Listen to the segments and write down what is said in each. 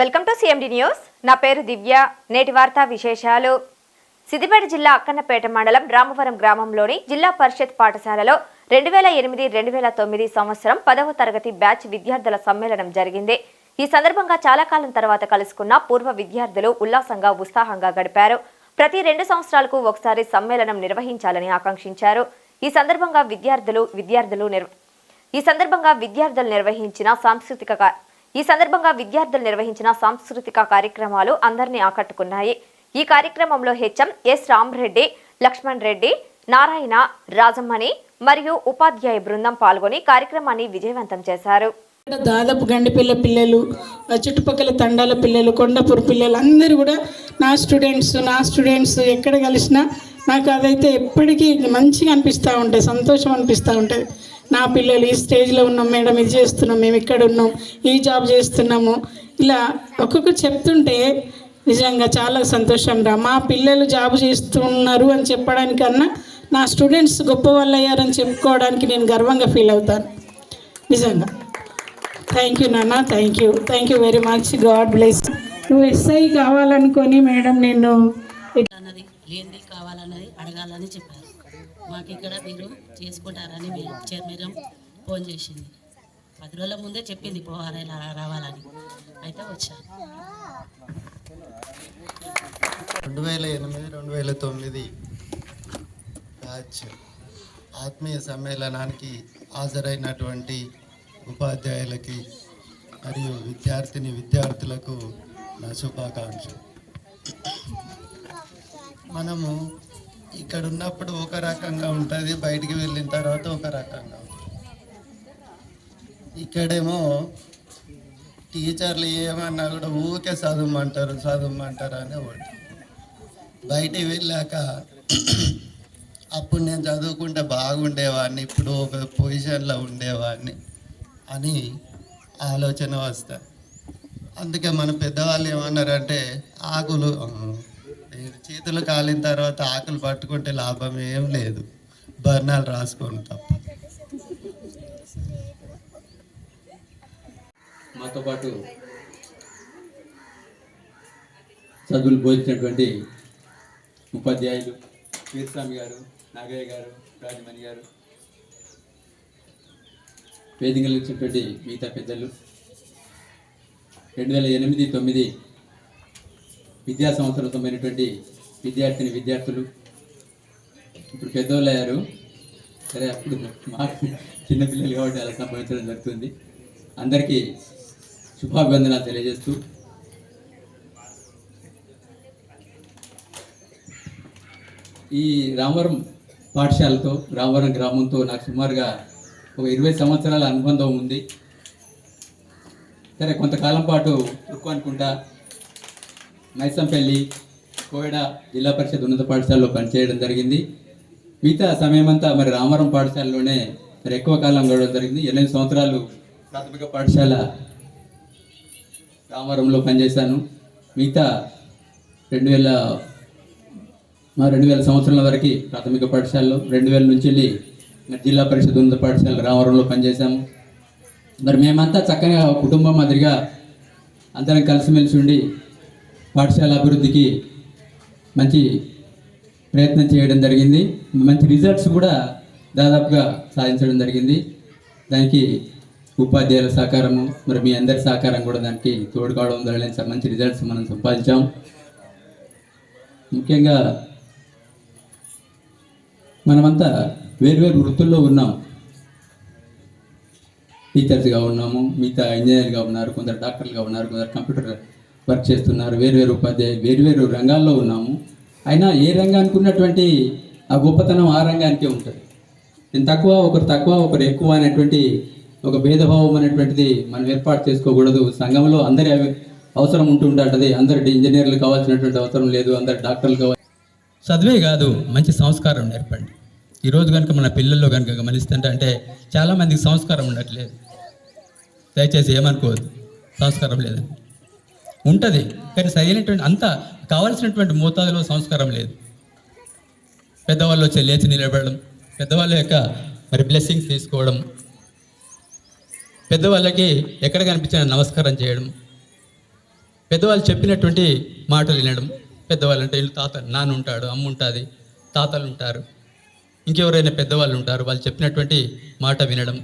Welcome to CMD news. నా పేరు దివ్య. నేటి వార్తా విశేషాలు. సిద్దిపేట జిల్లా అక్కన్నపేట మండలం రామవరం గ్రామంలోని జిల్లా పరిషత్ పాఠశాలలో రెండు వేల ఎనిమిది రెండు వేల తొమ్మిది సంవత్సరం పదవ తరగతి బ్యాచ్ విద్యార్థుల సమ్మేళనం జరిగింది. ఈ సందర్భంగా చాలా కాలం తర్వాత కలుసుకున్న పూర్వ విద్యార్థులు ఉల్లాసంగా ఉత్సాహంగా గడిపారు. ప్రతి రెండు సంవత్సరాలకు ఒకసారి సమ్మేళనం నిర్వహించాలని ఆకాంక్షించారు. ఈ సందర్భంగా విద్యార్థులు విద్యార్థులు ఈ సందర్భంగా విద్యార్థులు నిర్వహించిన సాంస్కృతిక ఈ సందర్భంగా విద్యార్థులు నిర్వహించిన సాంస్కృతిక కార్యక్రమాలు అందరినీ ఆకట్టుకున్నాయి. ఈ కార్యక్రమంలో హెచ్ఎం ఎస్ రామ్రెడ్డి లక్ష్మణ్ రెడ్డి నారాయణ రాజమ్మణి మరియు ఉపాధ్యాయ బృందం పాల్గొని కార్యక్రమాన్ని విజయవంతం చేశారు. దాదాపు గండిపిల్ల పిల్లలు చుట్టుపక్కల తండాల పిల్లలు కొండపూర్ పిల్లలు అందరూ కూడా నా స్టూడెంట్స్ నా స్టూడెంట్స్ ఎక్కడ కలిసినా నాకు అదైతే ఎప్పటికీ మంచిగా అనిపిస్తూ ఉంటాయి సంతోషం అనిపిస్తూ ఉంటుంది. నా పిల్లలు ఈ స్టేజ్లో ఉన్నాం మేడం ఇది చేస్తున్నాం మేము ఇక్కడ ఉన్నాం ఈ జాబ్ చేస్తున్నాము. ఇలా ఒక్కొక్కరు చెప్తుంటే నిజంగా చాలా సంతోషం రా. మా పిల్లలు జాబ్ చేస్తున్నారు అని చెప్పడానికన్నా నా స్టూడెంట్స్ గొప్ప వాళ్ళు అయ్యారని చెప్పుకోవడానికి నేను గర్వంగా ఫీల్ అవుతాను. నిజంగా. థ్యాంక్ యూ నాన్న thank you thank you very much God bless నువ్వు ఎస్ఐ కావాలనుకొని మేడం నేను అన్నది కావాలన్నది అడగాలని చెప్పాను మాకు ఇక్కడ మీరు చేసుకుంటారని మీరు చర్మీరం ఫోన్ చేసింది. పది రోజుల ముందే చెప్పింది పోవాలి ఇలా రావాలని. అయితే వచ్చాను రెండు వేల ఎనిమిది రెండు వేల తొమ్మిది బ్యాచ్ ఆత్మీయ సమ్మేళనానికి హాజరైనటువంటి ఉపాధ్యాయులకి మరియు విద్యార్థిని విద్యార్థులకు నా శుభాకాంక్షలు. మనము ఇక్కడ ఉన్నప్పుడు ఒక రకంగా ఉంటుంది బయటికి వెళ్ళిన తర్వాత ఒక రకంగా ఉంటుంది. ఇక్కడేమో టీచర్లు ఏమన్నా కూడా ఊరికే చదవమంటారు చదవమంటారు అనే ఒకటి బయటికి వెళ్ళాక అప్పుడు నేను చదువుకుంటే బాగుండేవాడిని ఇప్పుడు ఒక పొజిషన్లో ఉండేవాడిని అని ఆలోచన వస్తుంది. అందుకే మన పెద్దవాళ్ళు ఏమన్నారంటే ఆకులు చేతులు కాలిన తర్వాత ఆకులు పట్టుకుంటే లాభం ఏం లేదు. బర్ణాలు రాసుకోండి తప్ప. మాతో పాటు చదువులు బోధించినటువంటి ఉపాధ్యాయులు వీరస్వామి గారు నాగయ్య గారు రాజమణి గారు వేదికలు ఇచ్చినటువంటి మిగతా పెద్దలు. రెండు వేల ఎనిమిది తొమ్మిది విద్యా సంవత్సరంతో అయినటువంటి విద్యార్థిని విద్యార్థులు. ఇప్పుడు పెద్దవాళ్ళు అయ్యారు. సరే అప్పుడు మా చిన్నపిల్లలు కాబట్టి అలా సంభవించడం జరుగుతుంది. అందరికీ శుభాభివందనాలు తెలియజేస్తూ. ఈ రామవరం పాఠశాలతో రామవరం గ్రామంతో నాకు సుమారుగా ఒక ఇరవై సంవత్సరాల అనుబంధం ఉంది. సరే కొంతకాలం పాటు ఉక్కు అనుకుంటా మైసంపల్లి కోయడ జిల్లా పరిషత్ ఉన్నత పాఠశాలలో పనిచేయడం జరిగింది. మిగతా సమయం అంతా మరి రామవరం పాఠశాలలోనే మరి ఎక్కువ కాలం గడవడం జరిగింది. ఎనిమిది సంవత్సరాలు ప్రాథమిక పాఠశాల రామవరంలో పనిచేశాను. మిగతా రెండు వేల మా రెండు వేల సంవత్సరాల వరకు ప్రాథమిక పాఠశాలలో రెండు వేల నుంచి వెళ్ళి మరి జిల్లా పరిషత్ ఉన్నత పాఠశాల రామవరంలో పనిచేశాము. మరి మేమంతా చక్కగా కుటుంబం మాదిరిగా అందరం కలిసిమెలిసి ఉండి పాఠశాల అభివృద్ధికి మంచి ప్రయత్నం చేయడం జరిగింది. మంచి రిజల్ట్స్ కూడా దాదాపుగా సాధించడం జరిగింది. దానికి ఉపాధ్యాయుల సహకారము మరి మీ అందరి సహకారం కూడా దానికి తోడు కావడం వల్ల మంచి రిజల్ట్స్ మనం సంపాదించాం. ముఖ్యంగా మనమంతా వేర్వేరు వృత్తుల్లో ఉన్నాం. టీచర్స్గా ఉన్నాము మిగతా ఇంజనీర్గా ఉన్నారు కొందరు డాక్టర్లుగా ఉన్నారు కొందరు కంప్యూటర్ వర్క్ చేస్తున్నారు. వేరువేరు ఉపాధ్యాయ వేరువేరు రంగాల్లో ఉన్నాము. అయినా ఏ రంగానికి ఉన్నటువంటి ఆ గొప్పతనం ఆ రంగానికే ఉంటుంది. నేను తక్కువ ఒకరు తక్కువ ఒకరు ఎక్కువ అనేటువంటి ఒక భేదభావం అనేటువంటిది మనం ఏర్పాటు చేసుకోకూడదు. సంఘంలో అందరి అవసరం ఉంటుంటుంది అందరి ఇంజనీర్లు కావాల్సినటువంటి అవసరం లేదు. అందరు డాక్టర్లు కావాలి చదివే కాదు మంచి సంస్కారం నేర్పండి. ఈరోజు కనుక మన పిల్లల్లో కనుక గమనిస్తుంటే అంటే చాలామందికి సంస్కారం ఉండట్లేదు. దయచేసి ఏమనుకోవద్దు. సంస్కారం లేదండి. ఉంటుంది. కానీ సరైనటువంటి అంత కావాల్సినటువంటి మోతాదులో సంస్కారం లేదు. పెద్దవాళ్ళు వచ్చి లేచి నిలబడడం పెద్దవాళ్ళ యొక్క మరి బ్లెస్సింగ్స్ తీసుకోవడం పెద్దవాళ్ళకి ఎక్కడ కనిపించిన నమస్కారం చేయడం పెద్దవాళ్ళు చెప్పినటువంటి మాటలు వినడం. పెద్దవాళ్ళు అంటే వీళ్ళు తాత నాన్న ఉంటాడు అమ్మ ఉంటుంది తాతలు ఉంటారు ఇంకెవరైనా పెద్దవాళ్ళు ఉంటారు వాళ్ళు చెప్పినటువంటి మాట వినడం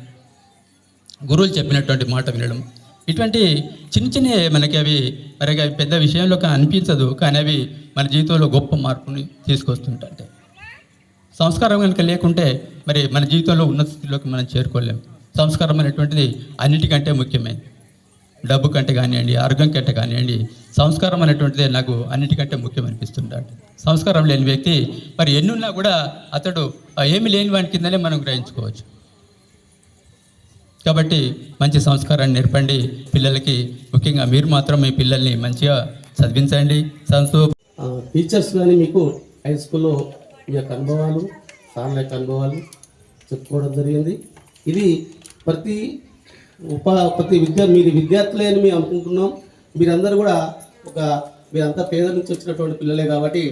గురువులు చెప్పినటువంటి మాట వినడం. ఇటువంటి చిన్న చిన్న మనకి అవి మరి అవి పెద్ద విషయంలో అనిపించదు కానీ అవి మన జీవితంలో గొప్ప మార్పుని తీసుకొస్తుంటాయి సంస్కారం కనుక లేకుంటే మరి మన జీవితంలో ఉన్నత స్థితిలోకి మనం చేరుకోలేం. సంస్కారం అనేటువంటిది అన్నిటికంటే ముఖ్యమైనది డబ్బు కంటే కానివ్వండి ఆరోగ్యం కంటే కానివ్వండి సంస్కారం అనేటువంటిది నాకు అన్నిటికంటే ముఖ్యం అనిపిస్తుంటాడు సంస్కారం లేని వ్యక్తి మరి ఎన్నున్నా కూడా అతడు ఏమి లేని వాడి కిందనే మనం గ్రహించుకోవచ్చు. కాబట్టి మంచి సంస్కారాన్ని నేర్పండి. పిల్లలకి ముఖ్యంగా మీరు మాత్రం మీ పిల్లల్ని మంచిగా చదివించండి. సంస్థ టీచర్స్ కానీ మీకు హై స్కూల్లో మీ యొక్క అనుభవాలు సార్ల యొక్క అనుభవాలు చెప్పుకోవడం జరిగింది. ఇది ప్రతి ఉపా ప్రతి విద్య మీరు విద్యార్థులే అని మేము అనుకుంటున్నాం. మీరందరూ కూడా ఒక మీరంతా పేద నుంచి వచ్చినటువంటి పిల్లలే కాబట్టి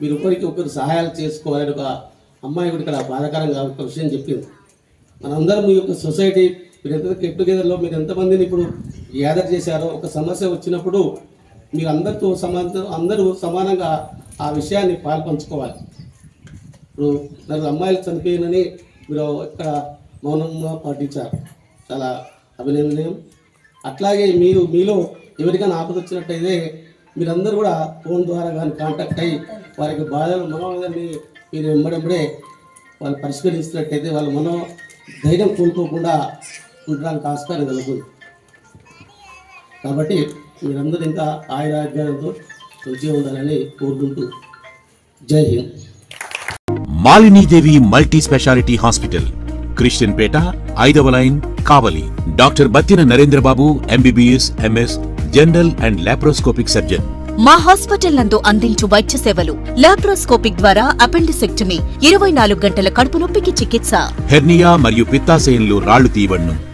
మీరు ఒకరికి ఒకరు సహాయాలు చేసుకోవాలని ఒక అమ్మాయి కూడా ఇక్కడ బాధాకరంగా ఒక విషయం చెప్పింది. మనందరం మీ యొక్క సొసైటీ మీరు ఎంత గెట్ టుగెదర్లో మీరు ఎంతమందిని ఇప్పుడు గ్యాదర్ చేశారో ఒక సమస్య వచ్చినప్పుడు మీరు అందరితో సమాన అందరూ సమానంగా ఆ విషయాన్ని పాల్పంచుకోవాలి. ఇప్పుడు నలుగురు అమ్మాయిలు చనిపోయినని మీరు ఇక్కడ మౌనంగా పాటించారు. చాలా అభినందనీయం. అట్లాగే మీరు మీలో ఎవరికైనా ఆపద వచ్చినట్టయితే మీరందరూ కూడా ఫోన్ ద్వారా కానీ కాంటాక్ట్ అయ్యి వారికి బాధలు మనోవేదనని మీరు వెంబడెంబడే వాళ్ళు పరిష్కరిస్తున్నట్టయితే వాళ్ళ మనో ధైర్యం కోల్పోకుండా ఉండడానికి ఆస్కారం కలుగుతుంది కాబట్టి మీరందరూ ఇంకా ఆయురాగ్యాలతో మంచిగా ఉండాలని కోరుకుంటూ Jai Hind. Malinidevi multi speciality hospital Christian Peta ఐదవ line Kavali. Doctor Battina Narendrababu MBBS MS general and laparoscopic surgeon. మా హాస్పిటల్ నందు అందించు వైద్య సేవలు లాప్రోస్కోపిక్ ద్వారా అపెండిసెక్టమీ ఇరవై నాలుగు గంటల కడుపు నొప్పికి చికిత్స. హెర్నియా మరియు పిత్తాశయంలో రాళ్ళు తీయబడును.